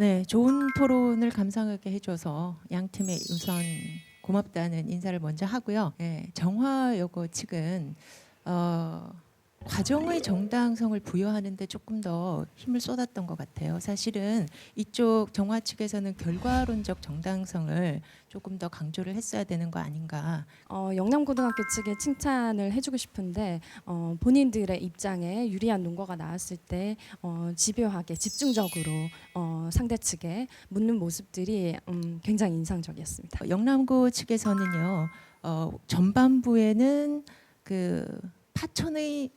네, 좋은 토론을 감상하게 해줘서 양 팀에 우선 고맙다는 인사를 먼저 하고요. 네, 정화여고 측은 어, 과정의 정당성을 부여하는데 조금 더 힘을 쏟았던 것 같아요. 사실은 이쪽 정화 측에서는 결과론적 정당성을 조금 더 강조를 했어야 되는 거 아닌가. 어, 영남고등학교 측에 칭찬을 해주고 싶은데 어, 본인들의 입장에 유리한 논거가 나왔을 때 어, 집요하게 집중적으로 어, 상대 측에 묻는 모습들이 음, 굉장히 인상적이었습니다. 영남고 측에서는요 어, 전반부에는 그 파천의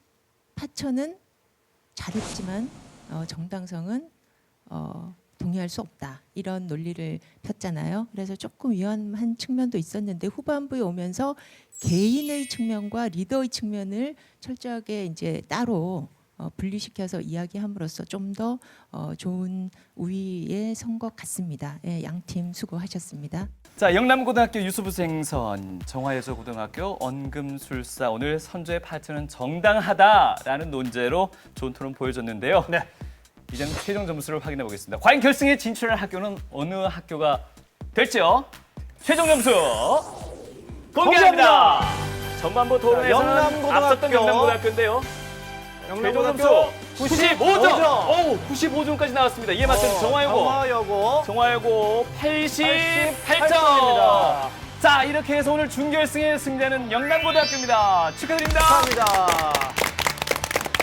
파천은 잘했지만 어, 정당성은 어, 동의할 수 없다 이런 논리를 폈잖아요. 그래서 조금 위험한 측면도 있었는데 후반부에 오면서 개인의 측면과 리더의 측면을 철저하게 이제 따로 어, 분리시켜서 이야기함으로써 좀 더 어, 좋은 우위에 선 것 같습니다. 예, 양팀 수고하셨습니다. 자, 영남고등학교 유수부 생선, 정화예술고등학교 언금술사 오늘 선조의 파트는 정당하다라는 논제로 좋은 토론 보여줬는데요. 네. 이제는 최종 점수를 확인해 보겠습니다. 과연 결승에 진출할 학교는 어느 학교가 될지요? 최종 점수 공개합니다. 전반부 토론에서는 영남고등학교. 앞섰던 영남고등학교인데요. 최종 점수 95점. 오, 95점까지 나왔습니다. 이에 맞서는 정화여고. 정화여고. 정화여고 88점. 88점입니다. 자, 이렇게 해서 오늘 준결승의 승자는 영남고등학교입니다. 축하드립니다. 감사합니다.